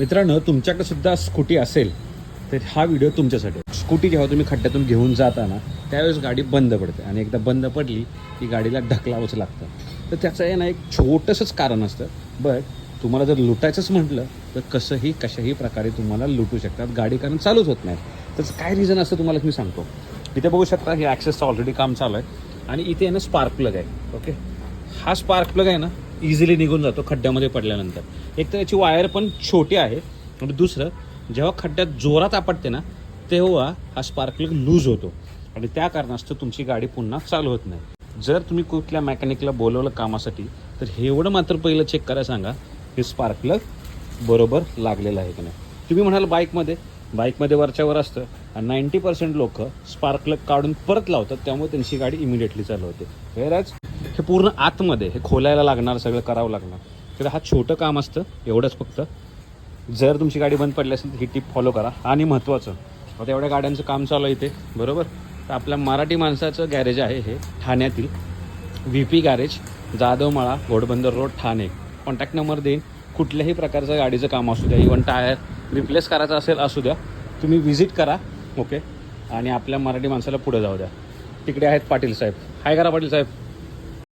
मित्रांनो तुमच्याकडे सुद्धा स्कूटी असेल तर हा व्हिडिओ तुमच्यासाठी. स्कूटी जेव्हा तुम्ही खड्ड्यातून घेऊन जाता ना त्यावेळेस गाडी बंद पडते. आणि एकदा बंद पडली की गाडीला ढकलावंच लागतं. तर त्याचं आहे ना एक छोटंसंच कारण असतं. बट तुम्हाला जर लुटायचंच म्हटलं तर कसंही कशाही प्रकारे तुम्हाला लुटू शकतात. गाडी कारण चालूच होत नाही त्याचं काय रिझन असतं तुम्हाला मी सांगतो. इथे बघू शकता हे ॲक्सेसचं ऑलरेडी काम चालू आहे. आणि इथे आहे ना स्पार्क प्लग आहे. ओके हा स्पार्क प्लग आहे ना इझिली निघून जातो खड्ड्यामध्ये पडल्यानंतर. एक तर याची वायर पण छोटी आहे. आणि दुसरं जेव्हा खड्ड्यात जोरात आपटते ना तेव्हा हा स्पार्क लूज होतो. आणि त्या कारणास्तव तुमची गाडी पुन्हा चालू होत नाही. जर तुम्ही कुठल्या मेकॅनिकला बोलवलं कामासाठी तर हे एवढं मात्र पहिलं चेक करायला सांगा हे स्पार्क बरोबर लागलेलं आहे की नाही. तुम्ही म्हणाल बाईकमध्ये बाईकमध्ये वरच्यावर असतं. आणि नाईंटी पर्सेंट लोक स्पार्क प्लग काढून परत लावतात त्यामुळे त्यांची गाडी इमिडिएटली चालू होते. वेराज हे पूर्ण आतमध्ये हे खोलायला लागणार सगळं करावं लागणार. तर हा छोटं काम असतं एवढंच फक्त. जर तुमची गाडी बंद पडली असेल तर ही टिप फॉलो करा. आणि महत्त्वाचं आता एवढ्या गाड्यांचं काम चालू आहे इथे बरोबर? तर आपल्या मराठी माणसाचं गॅरेज आहे हे ठाण्यातील V P garage Jadhavmala Ghodbunder road Thane. Contact number देईन. कुठल्याही प्रकारचं गाडीचं काम असू द्या इवन टायर रिप्लेस करायचं असेल असू द्या. तुम्ही व्हिजिट करा ओके आणि आपल्या मराठी माणसाला पुढे जाऊ द्या. तिकडे आहेत पाटील साहेब. हाय करा पाटील साहेब.